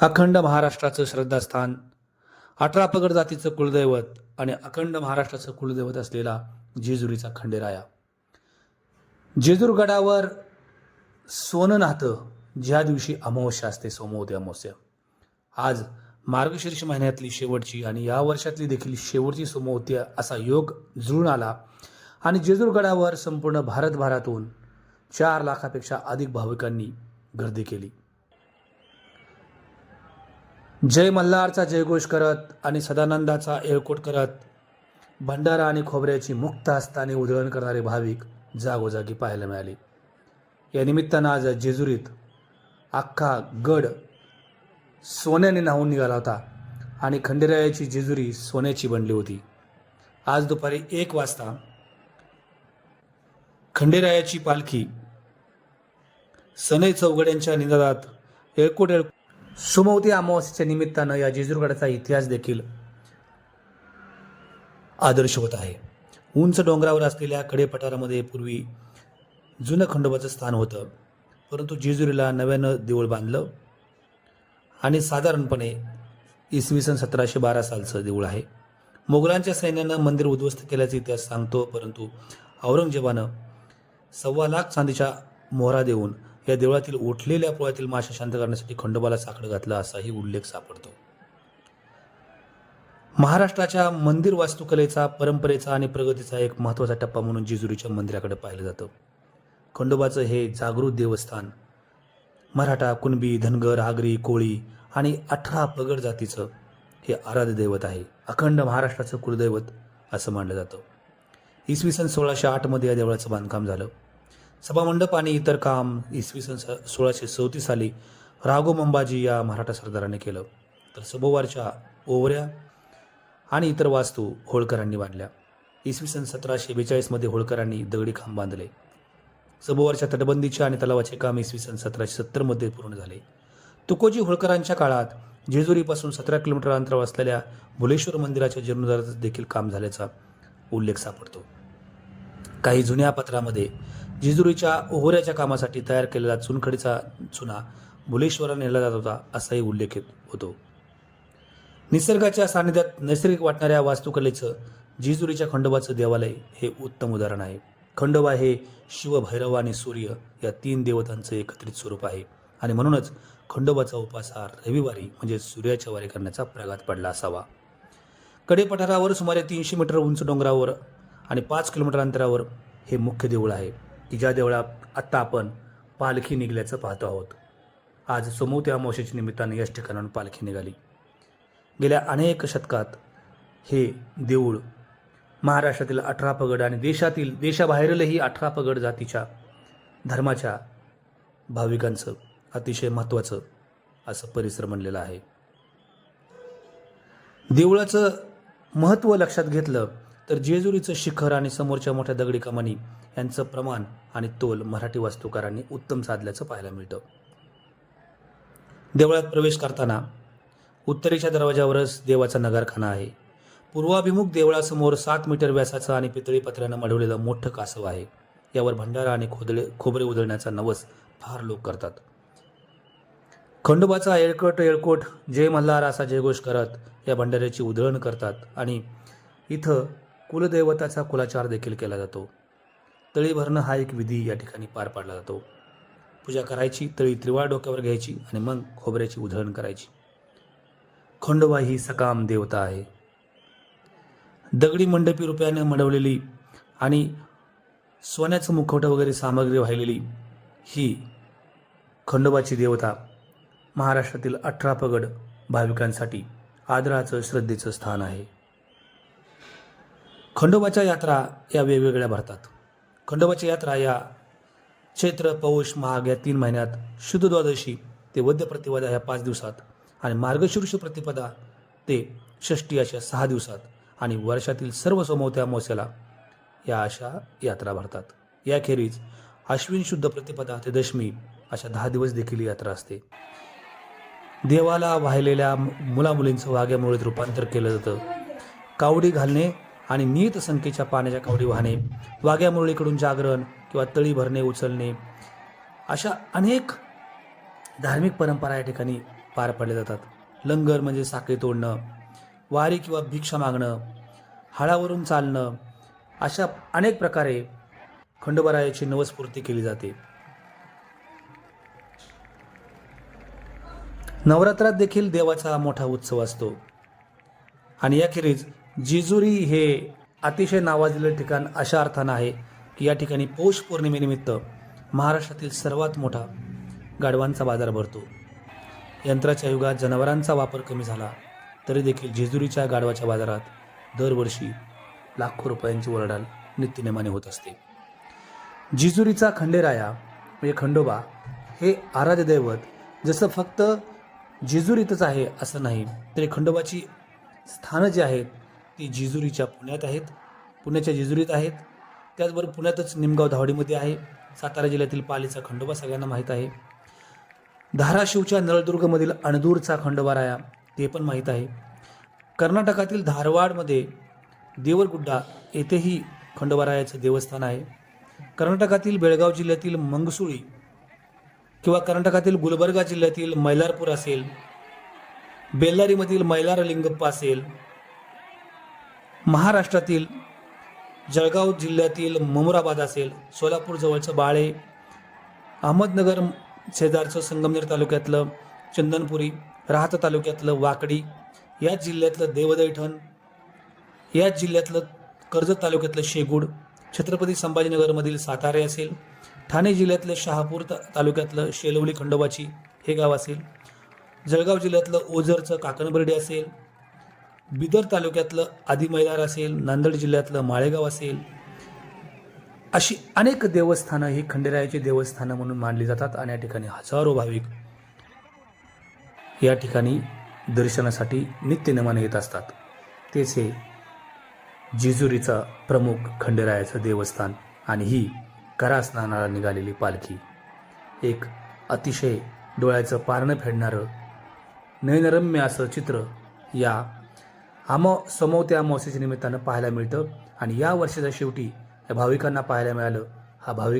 अखंड महाराष्ट्राचं श्रद्धास्थान अठरा पगड जातीचं कुलदैवत आणि अखंड महाराष्ट्राचं कुलदैवत असलेला जेजुरीचा खंडेराया. जेजूरगडावर सोनं नाहतं ज्या दिवशी अमावस्या असते सोमवती अमावस्या. आज मार्गशीर्ष महिन्यातली शेवटची आणि या वर्षातली देखील शेवटची सोमवती असा योग जुळून आला आणि जेजूरगडावर संपूर्ण भारतभरातून चार लाखापेक्षा अधिक भाविकांनी गर्दी केली. जय मल्हारचा जयघोष करत आणि सदानंदाचा एळकोट करत भंडारा आणि खोबऱ्याची मुक्त हस्ताने उधळण करणारे भाविक जागोजागी पाहायला मिळाले. या निमित्तानं आज जेजुरीत अख्खा गड सोन्याने न्हावून निघाला होता आणि खंडेरायाची जेजुरी सोन्याची बनली होती. आज दुपारी एक वाजता खंडेरायाची पालखी सनई चौघड्यांच्या निनादात येळकोट येळ सुमवती अमावस्येच्या निमित्तानं या जेजूरगडाचा इतिहास देखील आदर्श होत आहे. उंच डोंगरावर असलेल्या कडेपठारामध्ये पूर्वी जुनं खंडोबाचं स्थान होतं. परंतु जेजुरीला नव्यानं देऊळ बांधलं आणि साधारणपणे इसवी सन सतराशे बारा सालचं देऊळ आहे. मोगलांच्या सैन्यानं मंदिर उद्ध्वस्त केल्याचा इतिहास सांगतो परंतु औरंगजेबानं सव्वा लाख चांदीच्या मोहरा देऊन या देवळातील उठलेल्या पोळ्यातील माशा शांत करण्यासाठी खंडोबाला साखर घातला असाही उल्लेख सापडतो. महाराष्ट्राच्या मंदिर वास्तुकलेचा परंपरेचा आणि प्रगतीचा एक महत्त्वाचा टप्पा म्हणून जिजुरीच्या मंदिराकडे पाहिलं जातं. खंडोबाचं हे जागृत देवस्थान मराठा कुणबी धनगर आगरी कोळी आणि अठरा पगड जातीचं हे आराध्य दैवत आहे. अखंड महाराष्ट्राचं कुलदैवत असं मानलं जातं. इसवी सन सोळाशे आठमध्ये या देवळाचं बांधकाम झालं. सभामंडप आणि इतर काम इसवी सन स- सोळाशे चौतीस साली राघो मंबाजी या मराठा सरदाराने केलं. तर सभोवारच्या ओवऱ्या आणि इतर वास्तू होळकरांनी बांधल्या. इसवी सन सतराशे बेचाळीसमध्ये होळकरांनी दगडी खांब बांधले. सभोवारच्या तटबंदीचे आणि तलावाचे काम इसवी सन सतराशे सत्तरमध्ये पूर्ण झाले. तुकोजी होळकरांच्या काळात जेजुरीपासून सतरा किलोमीटर अंतरावर असलेल्या भुलेश्वर मंदिराच्या जीर्णोद्धाराचं देखील काम झाल्याचा उल्लेख सापडतो. काही जुन्या पत्रामध्ये जिजुरीच्या ओहोऱ्याच्या कामासाठी तयार केलेला चुनखडीचा चुना भुलेश्वराला नेला जात होता असाही उल्लेख होतो. निसर्गाच्या सानिध्यात नैसर्गिक वाटणाऱ्या वास्तुकलेचं जिजुरीच्या खंडोबाचं देवालय हे उत्तम उदाहरण आहे. खंडोबा हे शिव भैरव आणि सूर्य या तीन देवतांचं एकत्रित स्वरूप आहे. आणि म्हणूनच खंडोबाचा उपास हा रविवारी म्हणजे सूर्याच्या वारी करण्याचा प्रघात पडला असावा. कडेपठारावर सुमारे तीनशे मीटर उंच डोंगरावर आणि पाच किलोमीटर अंतरावर हे मुख्य देऊळ आहे. की ज्या देवळात आत्ता आपण पालखी निघल्याचं पाहतो आहोत. आज सोमवती अमावस्येच्या निमित्ताने याच ठिकाणाहून पालखी निघाली. गेल्या अनेक शतकात हे देऊळ महाराष्ट्रातील अठरा पगड आणि देशातील देशाबाहेरीलही अठरा पगड जातीच्या धर्माच्या भाविकांचं अतिशय महत्त्वाचं असं परिसर म्हणलेलं आहे. देवळाचं महत्त्व लक्षात घेतलं तर जेजुरीचं शिखर आणि समोरच्या मोठ्या दगडी कमानी यांचं प्रमाण आणि तोल मराठी वास्तुकारांनी उत्तम साधल्याचं पाहायला मिळतं. देवळात प्रवेश करताना उत्तरेच्या दरवाजावरच देवाचा नगारखाना आहे. पूर्वाभिमुख देवळासमोर सात मीटर व्यासाचं आणि पितळी पत्र्यानं मढवलेलं मोठं कासव आहे. यावर भंडारा आणि खोदळे खोबरे उधळण्याचा नवस फार लोक करतात. खंडोबाचा एळकट येळकोट जय मल्हार असा जयघोष करत या भंडाऱ्याची उधळण करतात आणि इथं कुलदैवताचा कुलाचार देखील केला जातो. तळी भरणं हा एक विधी या ठिकाणी पार पाडला जातो. पूजा करायची तळी त्रिवाळ डोक्यावर घ्यायची आणि मग खोबऱ्याची उधळण करायची. खंडोबा ही सकाम देवता आहे. दगडी मंडपी रुपयाने मडवलेली आणि सोन्याचं मुखवटं वगैरे सामग्री वाहिलेली ही खंडोबाची देवता महाराष्ट्रातील अठरा पगड भाविकांसाठी आदराचं श्रद्धेचं स्थान आहे. खंडोबाच्या यात्रा या वेगवेगळ्या भरतात. खंडोबाच्या यात्रा या चैत्र पौष महाग या तीन महिन्यात शुद्ध द्वादशी ते वद्य प्रतिपदा ह्या पाच दिवसात आणि मार्गशीर्ष प्रतिपदा ते षष्टी अशा सहा दिवसात आणि वर्षातील सर्व सोमवत्या अमावस्याला या अशा यात्रा भरतात. याखेरीज अश्विन शुद्ध प्रतिपदा ते दशमी अशा दहा दिवस देखील यात्रा असते. देवाला वाहिलेल्या मुलामुलींचं वाग्यामुळे रूपांतर केलं जातं. कावडी घालणे आणि नियत संख्येच्या पाण्याच्या कावडी वाहणे वाघ्या मुरळीकडून जागरण किंवा तळी भरणे उचलणे अशा अनेक धार्मिक परंपरा या ठिकाणी पार पडल्या जातात. लंगर म्हणजे साखळी तोडणं वारी किंवा भिक्षा मागणं हाळावरून चालणं अशा अनेक प्रकारे खंडोबारायाची नवस्फूर्ती केली जाते. नवरात्रात देखील देवाचा मोठा उत्सव असतो. आणि याखेरीज जेजुरी हे अतिशय नावाजलेलं ठिकाण अशा अर्थानं आहे की या ठिकाणी पौष पौर्णिमेनिमित्त महाराष्ट्रातील सर्वात मोठा गाढवांचा बाजार भरतो. यंत्राच्या युगात जनावरांचा वापर कमी झाला तरी देखील जेजुरीच्या गाढवाच्या बाजारात दरवर्षी लाखो रुपयांची वरडाल नित्यनेमाने होत असते. जेजुरीचा खंडेराया म्हणजे खंडोबा हे आराध्य दैवत जसं फक्त जेजुरीतच आहे असं नाही तरी खंडोबाची स्थानं जी आहेत ती जेजुरीच्या पुण्यात आहेत. पुण्याच्या जेजुरीत आहेत. त्याचबरोबर पुण्यातच निमगाव धावडीमध्ये आहे. सातारा जिल्ह्यातील पालीचा खंडोबा सगळ्यांना माहीत आहे. धाराशिवच्या नळदुर्गमधील अणदूरचा खंडोबाराया ते पण माहीत आहे. कर्नाटकातील धारवाडमध्ये देवरगुड्डा येथेही खंडोबारायाचं देवस्थान आहे. कर्नाटकातील बेळगाव जिल्ह्यातील मंगसुळी किंवा कर्नाटकातील गुलबर्गा जिल्ह्यातील मैलारपूर असेल बेल्लारीमधील मैलारलिंगप्पा असेल महाराष्ट्रातील जळगाव जिल्ह्यातील ममुराबाद असेल सोलापूर जवळचं बाळे अहमदनगर शेजारचं संगमनेर तालुक्यातलं चंदनपुरी राहता तालुक्यातलं वाकडी याच जिल्ह्यातलं देवदैठण याच जिल्ह्यातलं कर्जत तालुक्यातलं शेगूड छत्रपती संभाजीनगरमधील सातारे असेल ठाणे जिल्ह्यातलं शहापूर ता तालुक्यातलं शेलवली खंडोबाची हे गाव असेल जळगाव जिल्ह्यातलं ओझरचं काकणबर्डी असेल बिदर तालुक्यातलं आदिमैदार असेल नांदेड जिल्ह्यातलं माळेगाव असेल अशी अनेक देवस्थानं ही खंडेरायाची देवस्थानं म्हणून मानली जातात आणि या ठिकाणी हजारो भाविक या ठिकाणी दर्शनासाठी नित्यनेमाने येत असतात. तेच हे जेजुरीचा प्रमुख खंडेरायाचं देवस्थान आणि ही करा स्नानाला निघालेली पालखी. एक अतिशय डोळ्याचं पारणं फेडणारं नयनरम्य असं चित्र या आमो समोवत्या अमावस्येच्या निमित्तानं पाहायला मिळतं. आणि या वर्षाच्या शेवटी या भाविकांना पाहायला मिळालं. हा भाविक